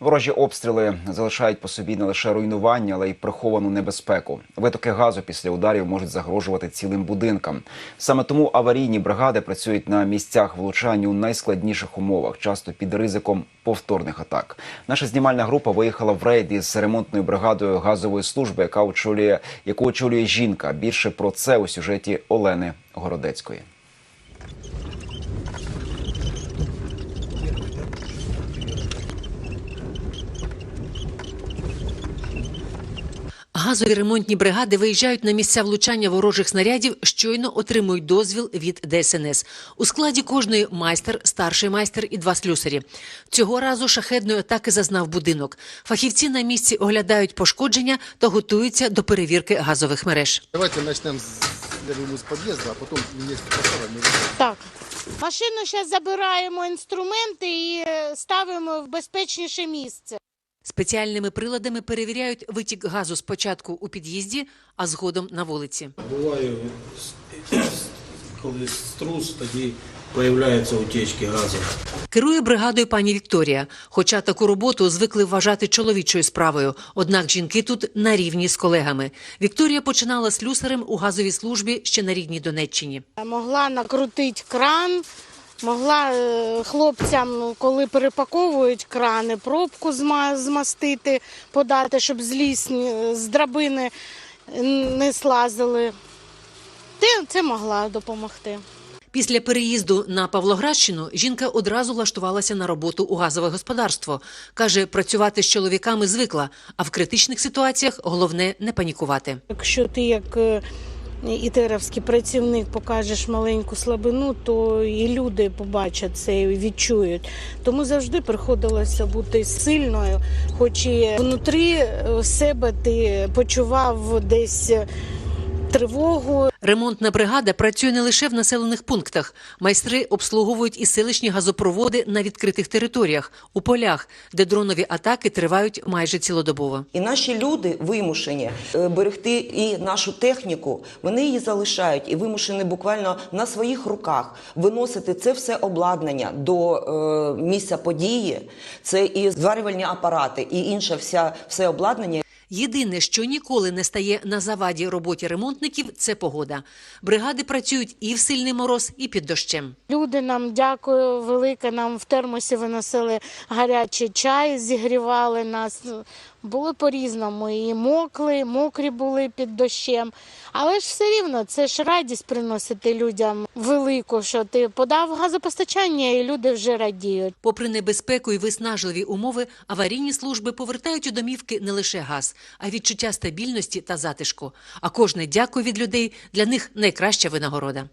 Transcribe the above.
Ворожі обстріли залишають по собі не лише руйнування, але й приховану небезпеку. Витоки газу після ударів можуть загрожувати цілим будинкам. Саме тому аварійні бригади працюють на місцях влучань у найскладніших умовах, часто під ризиком повторних атак. Наша знімальна група виїхала в рейд із ремонтною бригадою газової служби, яка очолює яку очолює жінка. Більше про це у сюжеті Олени Городецької. Газові ремонтні бригади виїжджають на місця влучання ворожих снарядів, щойно отримують дозвіл від ДСНС. У складі кожної майстер, старший майстер і два слюсарі. Цього разу шахедної атаки зазнав будинок. Фахівці на місці оглядають пошкодження та готуються до перевірки газових мереж. Давайте начнем с, я думаю, с подъезда, а потом есть поставим. Так. Машину зараз забираємо інструменти і е, ставимо в безпечніше місце. Спеціальними приладами перевіряють витік газу спочатку у під'їзді, а згодом на вулиці. Буває, коли струс, тоді появляються утечки газу. Керує бригадою пані Вікторія. Хоча таку роботу звикли вважати чоловічою справою. Однак жінки тут на рівні з колегами. Вікторія починала слюсарем у газовій службі ще на рідній Донеччині. Могла накрутити кран, могла е, хлопцям, ну, коли перепаковують крани, пробку зма- змастити, подати, щоб з лісні, з драбини не слазили. Те- Це могла допомогти. Після переїзду на Павлоградщину жінка одразу влаштувалася на роботу у газове господарство. Каже, працювати з чоловіками звикла, а в критичних ситуаціях головне не панікувати. Якщо ти як е, ітеровський працівник покажеш маленьку слабину, то і люди побачать це і відчують. Тому завжди приходилося бути сильною, хоч і внутрі е, себе ти почував десь тривогу, Ремонтна бригада працює не лише в населених пунктах. Майстри обслуговують і селищні газопроводи на відкритих територіях, у полях, де дронові атаки тривають майже цілодобово. І наші люди вимушені е, берегти і нашу техніку. Вони її залишають і вимушені буквально на своїх руках виносити це все обладнання до е, місця події. Це і зварювальні апарати, і інше вся все обладнання, Єдине, що ніколи не стає на заваді роботі ремонтників, це погода. Бригади працюють і в сильний мороз, і під дощем. Люди нам дякую велике. Нам в термосі виносили гарячий чай, зігрівали нас. Було по-різному. І мокли, мокрі були під дощем. Але ж все рівно це ж радість приносити людям велику, що ти подав газопостачання, і люди вже радіють. Попри небезпеку і виснажливі умови, аварійні служби повертають у домівки не лише газ, а й відчуття стабільності та затишку. А кожне дякую від людей для них найкраща винагорода.